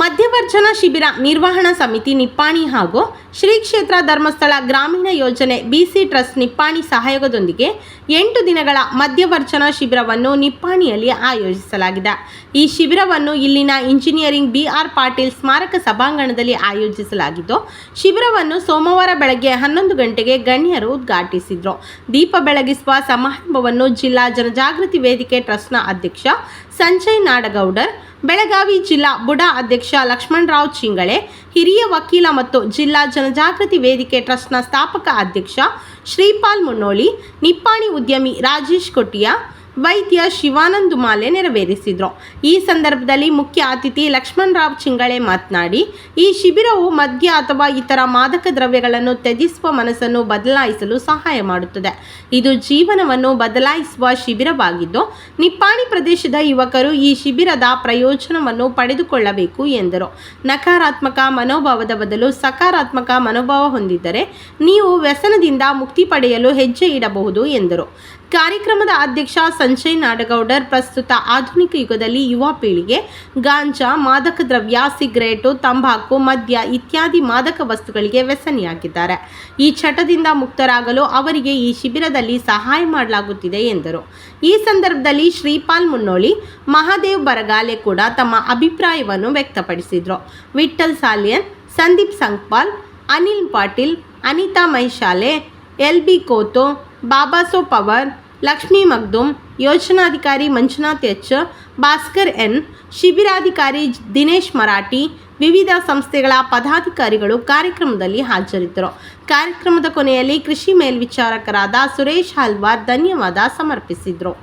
ಮಧ್ಯವರ್ಜನ ಶಿಬಿರ ನಿರ್ವಹಣಾ ಸಮಿತಿ ನಿಪ್ಪಾಣಿ ಹಾಗೂ ಶ್ರೀ ಕ್ಷೇತ್ರ ಧರ್ಮಸ್ಥಳ ಗ್ರಾಮೀಣ ಯೋಜನೆ ಬಿಸಿ ಟ್ರಸ್ಟ್ ನಿಪ್ಪಾಣಿ ಸಹಯೋಗದೊಂದಿಗೆ ಎಂಟು ದಿನಗಳ ಮಧ್ಯವರ್ಜನ ಶಿಬಿರವನ್ನು ನಿಪ್ಪಾಣಿಯಲ್ಲಿ ಆಯೋಜಿಸಲಾಗಿದೆ. ಈ ಶಿಬಿರವನ್ನು ಇಲ್ಲಿನ ಇಂಜಿನಿಯರಿಂಗ್ ಬಿ ಆರ್ ಪಾಟೀಲ್ ಸ್ಮಾರಕ ಸಭಾಂಗಣದಲ್ಲಿ ಆಯೋಜಿಸಲಾಗಿದ್ದು, ಶಿಬಿರವನ್ನು ಸೋಮವಾರ ಬೆಳಗ್ಗೆ ಹನ್ನೊಂದು ಗಂಟೆಗೆ ಗಣ್ಯರು ಉದ್ಘಾಟಿಸಿದರು. ದೀಪ ಬೆಳಗಿಸುವ ಸಮಾರಂಭವನ್ನು ಜಿಲ್ಲಾ ಜನಜಾಗೃತಿ ವೇದಿಕೆ ಟ್ರಸ್ಟ್ನ ಅಧ್ಯಕ್ಷ ಸಂಜಯ್ ನಾಡಗೌಡರ್ ಬೆಳಗಾವಿ ಜಿಲ್ಲಾ ಬುಡಾ ಅಧ್ಯಕ್ಷ ಲಕ್ಷ್ಮಣರಾವ್ ಚಿಂಗಳೆ, ಹಿರಿಯ ವಕೀಲ ಮತ್ತು ಜಿಲ್ಲಾ ಜನಜಾಗೃತಿ ವೇದಿಕೆ ಟ್ರಸ್ಟ್ನ ಸ್ಥಾಪಕ ಅಧ್ಯಕ್ಷ ಶ್ರೀಪಾಲ್ ಮುನ್ನೋಳಿ, ನಿಪ್ಪಾಣಿ ಉದ್ಯಮಿ ರಾಜೇಶ್ ಕೊಟ್ಟಿಯಾ ವೈದ್ಯ ಶಿವಾನಂದ್ ಮಾಲೆ ನೆರವೇರಿಸಿದರು. ಈ ಸಂದರ್ಭದಲ್ಲಿ ಮುಖ್ಯ ಅತಿಥಿ ಲಕ್ಷ್ಮಣರಾವ್ ಚಿಂಗಳೆ ಮಾತನಾಡಿ, ಈ ಶಿಬಿರವು ಮದ್ಯ ಅಥವಾ ಇತರ ಮಾದಕ ದ್ರವ್ಯಗಳನ್ನು ತ್ಯಜಿಸುವ ಮನಸ್ಸನ್ನು ಬದಲಾಯಿಸಲು ಸಹಾಯ ಮಾಡುತ್ತದೆ. ಇದು ಜೀವನವನ್ನು ಬದಲಾಯಿಸುವ ಶಿಬಿರವಾಗಿದ್ದು, ನಿಪ್ಪಾಣಿ ಪ್ರದೇಶದ ಯುವಕರು ಈ ಶಿಬಿರದ ಪ್ರಯೋಜನವನ್ನು ಪಡೆದುಕೊಳ್ಳಬೇಕು ಎಂದರು. ನಕಾರಾತ್ಮಕ ಮನೋಭಾವದ ಬದಲು ಸಕಾರಾತ್ಮಕ ಮನೋಭಾವ ಹೊಂದಿದ್ದರೆ ನೀವು ವ್ಯಸನದಿಂದ ಮುಕ್ತಿ ಪಡೆಯಲು ಹೆಜ್ಜೆ ಇಡಬಹುದು ಎಂದರು. ಕಾರ್ಯಕ್ರಮದ ಅಧ್ಯಕ್ಷ ಸಂಜಯ್ ನಾಡಗೌಡರ್ ಪ್ರಸ್ತುತ ಆಧುನಿಕ ಯುಗದಲ್ಲಿ ಯುವ ಪೀಳಿಗೆ ಗಾಂಜಾ, ಮಾದಕ ದ್ರವ್ಯ, ಸಿಗರೇಟು, ತಂಬಾಕು, ಮದ್ಯ ಇತ್ಯಾದಿ ಮಾದಕ ವಸ್ತುಗಳಿಗೆ ವ್ಯಸನಿಯಾಗಿದ್ದಾರೆ. ಈ ಚಟದಿಂದ ಮುಕ್ತರಾಗಲು ಅವರಿಗೆ ಈ ಶಿಬಿರದಲ್ಲಿ ಸಹಾಯ ಮಾಡಲಾಗುತ್ತಿದೆ ಎಂದರು. ಈ ಸಂದರ್ಭದಲ್ಲಿ ಶ್ರೀಪಾಲ್ ಮುನ್ನೋಳಿ, ಮಹಾದೇವ್ ಬರಗಾಲೆ ಕೂಡ ತಮ್ಮ ಅಭಿಪ್ರಾಯವನ್ನು ವ್ಯಕ್ತಪಡಿಸಿದರು. ವಿಠಲ್ ಸಾಲಿಯನ್, ಸಂದೀಪ್ ಸಂಕ್ಪಾಲ್ ಅನಿಲ್ ಪಾಟೀಲ್, ಅನಿತಾ ಮೈಶಾಲೆ, ಎಲ್ ಬಿ ಕೋತೋ ಬಾಬಾಸೋ ಪವರ್ ಲಕ್ಷ್ಮೀ ಮಗ್ದುಮ್ ಯೋಜನಾಧಿಕಾರಿ ಮಂಜುನಾಥ್ ಎಚ್, ಭಾಸ್ಕರ್ ಎನ್, ಶಿಬಿರಾಧಿಕಾರಿ ದಿನೇಶ್ ಮರಾಠಿ, ವಿವಿಧ ಸಂಸ್ಥೆಗಳ ಪದಾಧಿಕಾರಿಗಳು ಕಾರ್ಯಕ್ರಮದಲ್ಲಿ ಹಾಜರಿದ್ದರು. ಕಾರ್ಯಕ್ರಮದ ಕೊನೆಯಲ್ಲಿ ಕೃಷಿ ಮೇಲ್ವಿಚಾರಕರಾದ ಸುರೇಶ್ ಹಲ್ವಾರ್ ಧನ್ಯವಾದ ಸಮರ್ಪಿಸಿದರು.